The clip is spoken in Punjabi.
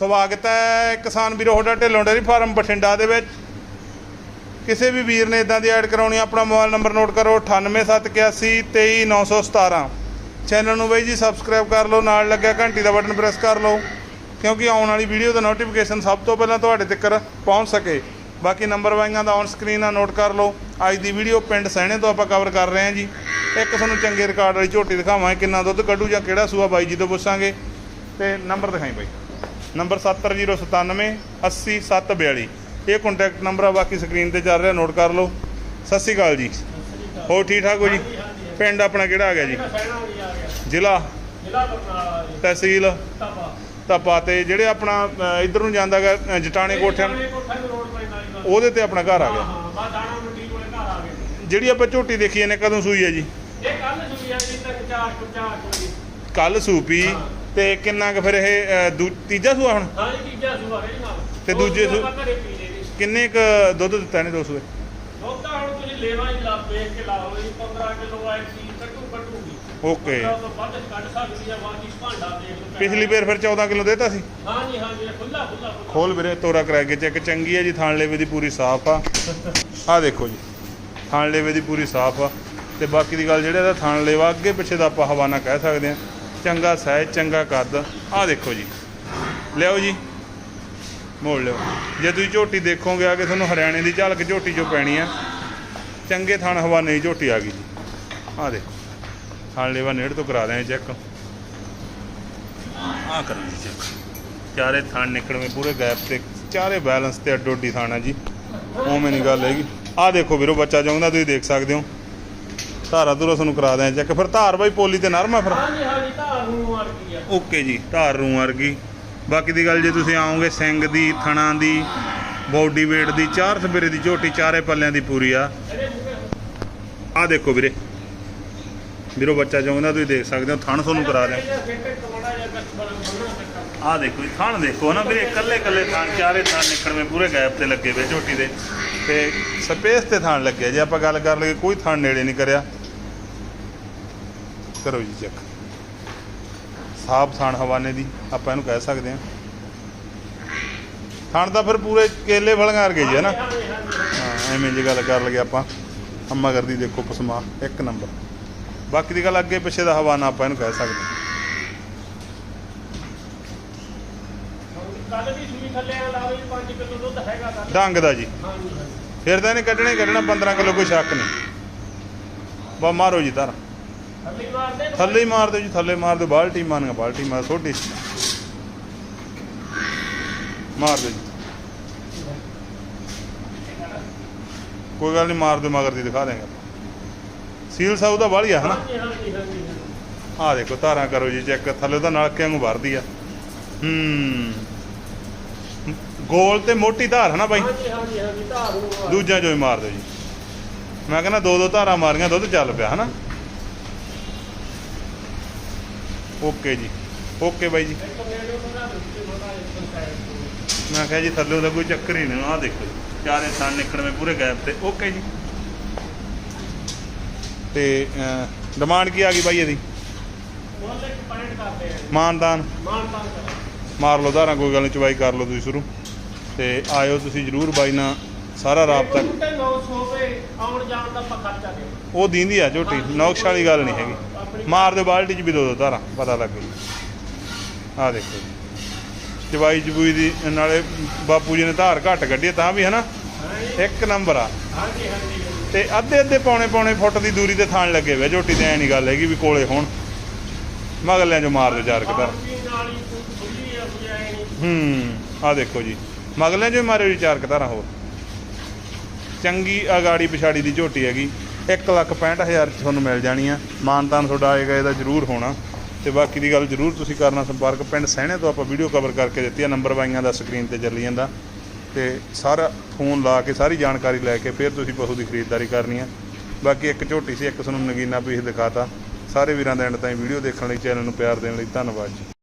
ਸਵਾਗਤ ਹੈ ਕਿਸਾਨ ਵੀਰੋ, ਤੁਹਾਡਾ ਢਿੱਲੋਂ ਡੇਅਰੀ ਫਾਰਮ ਬਠਿੰਡਾ ਦੇ ਵਿੱਚ। ਕਿਸੇ ਵੀ ਵੀਰ ਨੇ ਇਦਾਂ ਦੀ ਐਡ ਕਰਾਉਣੀ ਆਪਣਾ ਮੋਬਾਈਲ ਨੰਬਰ ਨੋਟ ਕਰੋ 98781 23917 ਚੈਨਲ ਨੂੰ ਬਈ ਜੀ ਸਬਸਕ੍ਰਾਈਬ ਕਰ ਲਓ, ਨਾਲ ਲੱਗਿਆ ਘੰਟੀ ਦਾ ਬਟਨ ਪ੍ਰੈਸ ਕਰ ਲਓ, ਕਿਉਂਕਿ ਆਉਣ ਵਾਲੀ ਵੀਡੀਓ ਦਾ ਨੋਟੀਫਿਕੇਸ਼ਨ ਸਭ ਤੋਂ ਪਹਿਲਾਂ ਤੁਹਾਡੇ ਤੱਕ ਪਹੁੰਚ ਸਕੇ। ਬਾਕੀ ਨੰਬਰ ਵਾਈਆਂ ਦਾ ਔਨ ਸਕਰੀਨ ਆ ਨੋਟ ਕਰ ਲਓ। ਅੱਜ ਦੀ ਵੀਡੀਓ ਪਿੰਡ ਸਹਿਣੇ ਤੋਂ ਆਪਾਂ ਕਵਰ ਕਰ ਰਹੇ ਹਾਂ ਜੀ। ਇੱਕ ਤੁਹਾਨੂੰ ਚੰਗੇ ਰਿਕਾਰਡ ਵਾਲੀ ਝੋਟੀ ਦਿਖਾਵਾਂਗੇ, ਕਿੰਨਾ ਦੁੱਧ ਕੱਢੂ ਜਾਂ ਕਿਹੜਾ ਸੂਆ ਬਾਈ ਜੀ ਤੋਂ ਪੁੱਛਾਂਗੇ। ਤੇ ਨੰਬਰ ਦਿਖਾਈ ਬਾਈ। ਨੰਬਰ 70097 80742 ਇਹ ਕੰਟੈਕਟ ਨੰਬਰ ਆ ਬਾਕੀ ਸਕਰੀਨ ਤੇ ਚੱਲ ਰਿਹਾ ਨੋਟ ਕਰ ਲਓ। ਸਤਿ ਸ਼੍ਰੀ ਅਕਾਲ ਜੀ। ਹੋਰ ਠੀਕ ਠਾਕ ਹੋ ਜੀ? ਪਿੰਡ ਆਪਣਾ ਕਿਹੜਾ ਆ ਗਿਆ ਜੀ? ਜ਼ਿਲ੍ਹਾ? ਤਹਿਸੀਲ? ਤਪਾ ਤਪਾ ਤੇ ਜਿਹੜੇ ਆਪਣਾ ਅ, ਇੱਧਰ ਨੂੰ ਜਾਂਦਾ ਗਾ ਜਟਾਣੇ ਕੋਠਿਆਂ ਨੂੰ, ਉਹਦੇ ਤੇ ਆਪਣਾ ਘਰ ਆ ਗਿਆ। ਜਿਹੜੀ ਆਪਾਂ ਝੋਟੀ ਦੇਖੀ ਨੇ ਕਦੋਂ ਸੂਈ ਹੈ ਜੀ? ਇਹ ਕੱਲ ਸੁਣਿਆ ਜੀ ਤੱਕ ਚਾਰ ਕੁ ਚਾਰ ਜੀ ਕੱਲ ਸੂਪੀ। ਤੇ ਕਿੰਨਾ ਕੁ ਫਿਰ ਇਹ ਦੂ- ਤੀਜਾ ਸੂਆ ਹੁਣ? ਹਾਂ ਜੀ ਤੀਜਾ ਸੂਆ ਹੈ ਜੀ ਨਾਲ। ਤੇ ਦੂਜੇ ਸੂ- ਕਿੰਨੇ ਕ ਦੁੱਧ ਦਿੱਤਾ ਨੇ ਦੋ ਸੂਏ? ਦੁੱਧ ਤਾਂ ਹੁਣ ਤੁਸੀਂ ਲੈਵਾ ਹੀ ਲਾ ਵੇਖ ਕੇ ਲਾਓ ਜੀ 15 ਕਿਲੋ ਆਈ ਸੀ ਕੱਟੂ ਕੱਟੂਗੀ ਓਕੇ। ਉਹ ਤੋਂ ਵੱਧ ਕੱਢ ਸਕਦੀ ਆ ਬਾਕੀ ਭਾਂਡਾ ਦੇਖ ਲਓ। ਪਿਛਲੀ ਵਾਰ ਫਿਰ 14 ਕਿਲੋ ਦੇਤਾ ਸੀ? ਹਾਂ ਜੀ ਹਾਂ ਜੀ ਖੁੱਲਾ ਖੁੱਲਾ ਖੋਲ ਵੀਰੇ ਤੋਰਾ ਕਰਾ ਕੇ ਚੈੱਕ ਚੰਗੀ ਹੈ ਜੀ ਥਾਣ ਲੇਵੇ ਦੀ ਪੂਰੀ ਸਾਫ਼ ਆ। ਆ ਦੇਖੋ ਜੀ ਥਾਣ ਲੇਵੇ ਦੀ ਪੂਰੀ ਸਾਫ਼ ਆ। ਤੇ ਬਾਕੀ ਦੀ ਗੱਲ ਜਿਹੜੇ ਦਾ ਥਾਣ ਲੇਵਾ ਅੱਗੇ ਪਿੱਛੇ ਦਾ ਆਪਾਂ ਹਵਾਨਾ ਕਹਿ ਸਕਦੇ ਆ। ਚੰਗਾ ਸਾਈਜ਼ ਚੰਗਾ ਕੱਦ। ਆਹ ਦੇਖੋ ਜੀ। ਲਿਆਓ ਜੀ। ਮੋੜ ਲਿਓ ਜੇ ਤੁਸੀਂ ਝੋਟੀ ਦੇਖੋਗੇ ਆ ਕੇ ਤੁਹਾਨੂੰ ਹਰਿਆਣੇ ਦੀ ਝਲਕ ਝੋਟੀ ਚੋਂ ਪੈਣੀ ਆ। ਚੰਗੇ ਥਾਣ ਹਵਾਨੇ ਦੀ ਝੋਟੀ ਆ ਗਈ ਜੀ। ਆਹ ਦੇਖੋ। ਥਾਣ ਲੇਵਾ ਨੇੜ ਤੋਂ ਕਰਾ ਦਿਆਂ ਚੈੱਕ। ਆਹ ਕਰੋ ਜੀ ਚੈੱਕ। ਚਾਰੇ ਥਾਣ ਨਿਕਲਵੇਂ ਪੂਰੇ ਗੈਪ ਤੇ। ਚਾਰੇ ਬੈਲੈਂਸ ਤੇ ਅੱਡੋ ਅੱਡੀ ਥਾਣਾ ਜੀ। ਉਵੇਂ ਨਹੀਂ ਗੱਲ ਹੈਗੀ। ਆਹ ਦੇਖੋ ਵੀਰੋ, ਬੱਚਾ ਚਾਹੁੰਦਾ ਤੁਸੀਂ ਦੇਖ ਸਕਦੇ ਹੋ। ਧਾਰਾ ਧੂਰਾ ਤੁਹਾਨੂੰ ਕਰਾ ਦਿਆਂ ਚੈੱਕ। ਫਿਰ ਧਾਰ ਬਾਈ ਪੋਲੀ ਤੇ ਨਰਮ ਆ ਫਿਰ। ਹਾਂ ਜੀ ਹਾਂ ਜੀ ਧਾਰ ਨੂੰ ਮਾਰ ਗਈ ਆ। ਓਕੇ ਜੀ ਧਾਰ ਰੂ ਵਰਗੀ। ਬਾਕੀ ਦੀ ਗੱਲ ਜੇ ਤੁਸੀਂ ਆਓਗੇ ਸਿੰਘ ਦੀ ਥਣਾ ਦੀ ਬੋਡੀ weight ਦੀ ਚਾਰ ਸਵੇਰੇ ਦੀ ਝੋਟੀ ਚਾਰੇ ਪੱਲਿਆਂ ਦੀ ਪੂਰੀ ਆ। ਆ ਦੇਖੋ ਵੀਰੇ। ਵੀਰੋ ਬੱਚਾ ਚਾਹੁੰਦਾ ਤੁਸੀਂ ਦੇਖ ਸਕਦੇ ਹੋ ਥਣ ਤੁਹਾਨੂੰ ਕਰਾ ਦਿਆਂ। ਆ ਦੇਖੋ ਜੀ ਥਣ ਦੇਖੋ ਨਾ ਵੀਰੇ ਇਕੱਲੇ ਇਕੱਲੇ ਥਣ ਚਾਰੇ ਥਣ ਨਿਕਲਵੇਂ ਪੂਰੇ ਗੈਪ ਤੇ ਲੱਗੇ ਵੇ ਝੋਟੀ ਦੇ। ਤੇ ਸਪੇਸ ਤੇ ਥਣ ਲੱਗਿਆ ਜੇ ਆਪਾਂ ਗੱਲ ਕਰ ਲਈਏ ਕੋਈ ਥਣ ਨੇੜੇ ਨਹੀਂ ਕਰਿਆ। ਕਰੋ ਜੀ ਚੈੱਕ ਸਾਫ਼ ਥਣ ਹਵਾਨੇ ਦੀ ਆਪਾਂ ਇਹਨੂੰ ਕਹਿ ਸਕਦੇ ਹਾਂ। ਥਣ ਤਾਂ ਫਿਰ ਪੂਰੇ ਕੇਲੇ ਫਲੀਆਂ ਵਰਗੇ ਜੀ ਹੈ ਨਾ? ਹਾਂ ਐਵੇਂ ਜੀ ਗੱਲ ਕਰ ਲਗੇ ਆਪਾਂ। ਅੰਮਾ ਕਰਦੀ ਦੇਖੋ ਪਸਮਾ ਇੱਕ ਨੰਬਰ। ਬਾਕੀ ਦੀ ਗੱਲ ਅੱਗੇ ਪਿੱਛੇ ਦਾ ਹਵਾਨਾ ਆਪਾਂ ਇਹਨੂੰ ਕਹਿ ਸਕਦੇ ਹਾਂ। ਕੱਲ ਦੀ ਸੂਈ ਥੱਲੇ ਆ ਲਾਓ ਜੀ 5 ਕਿਲੋ ਦੁੱਧ ਹੈਗਾ ਕੱਲ ਡੰਗ ਦਾ ਜੀ। ਫਿਰ ਤਾਂ ਇਹਨੇ ਕੱਢਣਾ ਕੱਢਣਾ 15 ਕਿਲੋ ਕੋਈ ਸ਼ੱਕ ਨਹੀਂ। ਬਾ ਮਾਰੋ ਜੀ ਤਾਰ ਥੱਲੇ ਹੀ ਮਾਰ ਦਿਓ ਜੀ ਥੱਲੇ ਮਾਰ ਦਿਓ ਬਾਲਟੀ ਮਾਰਨਾ ਬਾਲਟੀ ਮਾਰ ਛੋਟੀ ਮਾਰ ਦਿਓ ਜੀ। ਕੋਈ ਗੱਲ ਨਹੀਂ ਮਾਰ ਦਿਓ ਮਗਰ ਦੀ ਦਿਖਾ ਦੇਂਗੇ ਸੀਲ ਸਾਊ ਦਾ ਵਾਲੀਆ ਹਨਾ? ਹਾਂ ਜੀ ਹਾਂ ਜੀ ਹਾਂ ਜੀ ਹਾਂ। ਆਹ ਦੇਖੋ ਧਾਰਾਂ ਕਰੋ ਜੀ ਚੈੱਕ। ਥੱਲੇ ਤਾਂ ਨਲਕਿਆਂ ਨੂੰ ਭਰਦੀ ਆ। ਹੂੰ। ਗੋਲ ਤੇ ਮੋਟੀ ਧਾਰ ਹਨਾ ਬਾਈ? ਹਾਂ ਜੀ ਹੀ ਮਾਰ ਦਿਓ ਜੀ। ਮੈਂ ਕਹਿੰਦਾ ਦੋ ਦੋ ਧਾਰਾਂ ਮਾਰੀਆਂ ਦੁੱਧ ਚੱਲ ਪਿਆ ਹਨਾ? ਓਕੇ ਜੀ। ਓਕੇ ਬਾਈ ਜੀ। ਮੈਂ ਕਿਹਾ ਜੀ ਥੱਲੇ ਦਾ ਕੋਈ ਚੱਕਰ ਹੀ ਨਹੀਂ ਆਹ ਦੇਖੋ ਚਾਰੇ ਥਣ ਨਿਕਲਵੇਂ ਪੂਰੇ ਗੈਪ ਤੇ। ਓਕੇ ਜੀ। ਤੇ ਡਿਮਾਂਡ ਕੀ ਆ ਗਈ ਬਾਈ ਇਹਦੀ? ਆ ਮਾਨਦਾਨ। ਮਾਰ ਲਓ ਧਾਰਾਂ ਕੋਈ ਗੱਲ ਨਹੀਂ ਚਵਾਈ ਕਰ ਲਓ ਤੁਸੀਂ ਸ਼ੁਰੂ। ਤੇ ਆਇਓ ਤੁਸੀਂ ਜਰੂਰ ਬਾਈ ਨਾਲ ਸਾਰਾ ਰਾਬਤਾ। ਤੇ 900 ਰੁਪਏ ਆਉਣ ਜਾਣ ਦਾ ਆਪਾਂ ਖਰਚਾ ਦੇ ਉਹ ਦੀਂਦੀ ਆ ਝੋਟੀ ਨੌਕਸ਼ ਵਾਲੀ ਗੱਲ ਨਹੀਂ ਹੈਗੀ। ਮਾਰ ਦਿਓ ਬਾਲਟੀ 'ਚ ਵੀ ਦੋ ਦੋ ਧਾਰਾਂ ਪਤਾ ਲੱਗ ਗਈ ਆਹ ਦੇਖੋ ਜੀ। ਚਵਾਈ ਚਬੂਈ ਦੀ ਨਾਲੇ ਬਾਪੂ ਜੀ ਨੇ ਧਾਰ ਘੱਟ ਕੱਢੀ ਆ ਤਾਂ ਵੀ ਹਨਾ? ਇੱਕ ਨੰਬਰ ਆ। ਤੇ ਅੱਧੇ ਅੱਧੇ ਪੌਣੇ ਪੌਣੇ ਫੁੱਟ ਦੀ ਦੂਰੀ ਤੇ ਥਾਣ ਲੱਗੇ ਵੇ ਝੋਟੀ ਤੇ ਐ ਨਹੀਂ ਗੱਲ ਹੈਗੀ ਵੀ ਕੋਲੇ ਹੋਣ। ਮਗਲਿਆਂ 'ਚੋਂ ਮਾਰ ਦਿਓ ਚਾਰ ਕੁ ਧਾਰ। ਨਾਲ ਹੀ ਆ ਦੇਖੋ ਜੀ। ਮਗਲਿਆਂ 'ਚੋਂ ਮਾਰਿਓ ਜੀ ਚਾਰ ਕੁ ਧਾਰਾਂ ਹੋਰ। ਚੰਗੀ ਅਗਾੜੀ ਪਿਛਾੜੀ ਦੀ ਝੋਟੀ ਹੈਗੀ। 165000 ਚ ਤੁਹਾਨੂੰ ਮਿਲ ਜਾਣੀ ਆ। ਮਾਨਤਾਨ ਤੁਹਾਡਾ ਆਏਗਾ, ਇਹਦਾ ਜ਼ਰੂਰ ਹੋਣਾ। ਤੇ ਬਾਕੀ ਦੀ ਗੱਲ ਜ਼ਰੂਰ ਤੁਸੀਂ ਕਰਨਾ ਸੰਪਰਕ। ਪਿੰਡ ਸਹਿਣੇ ਤੋਂ ਆਪਾਂ ਵੀਡੀਓ ਕਵਰ ਕਰਕੇ ਦਿੱਤੀ ਆ, ਨੰਬਰ ਬਾਈਆਂ ਦਾ ਸਕਰੀਨ ਤੇ ਚੱਲੀ ਜਾਂਦਾ। ਤੇ ਸਾਰਾ ਫੋਨ ਲਾ ਕੇ, ਸਾਰੀ ਜਾਣਕਾਰੀ ਲੈ ਕੇ ਫਿਰ ਤੁਸੀਂ ਪਸ਼ੂ ਦੀ ਖਰੀਦਦਾਰੀ ਕਰਨੀ ਆ। ਬਾਕੀ ਇੱਕ ਝੋਟੀ ਸੀ, ਇੱਕ ਤੁਹਾਨੂੰ ਨਗੀਨਾ ਪੀਸ ਦਿਖਾਤਾ। ਸਾਰੇ ਵੀਰਾਂ ਦਾ ਐਂਡ ਤਾਈਂ ਵੀਡੀਓ ਦੇਖਣ ਲਈ, ਚੈਨਲ ਨੂੰ ਪਿਆਰ ਦੇਣ ਲਈ ਧੰਨਵਾਦ ਜੀ।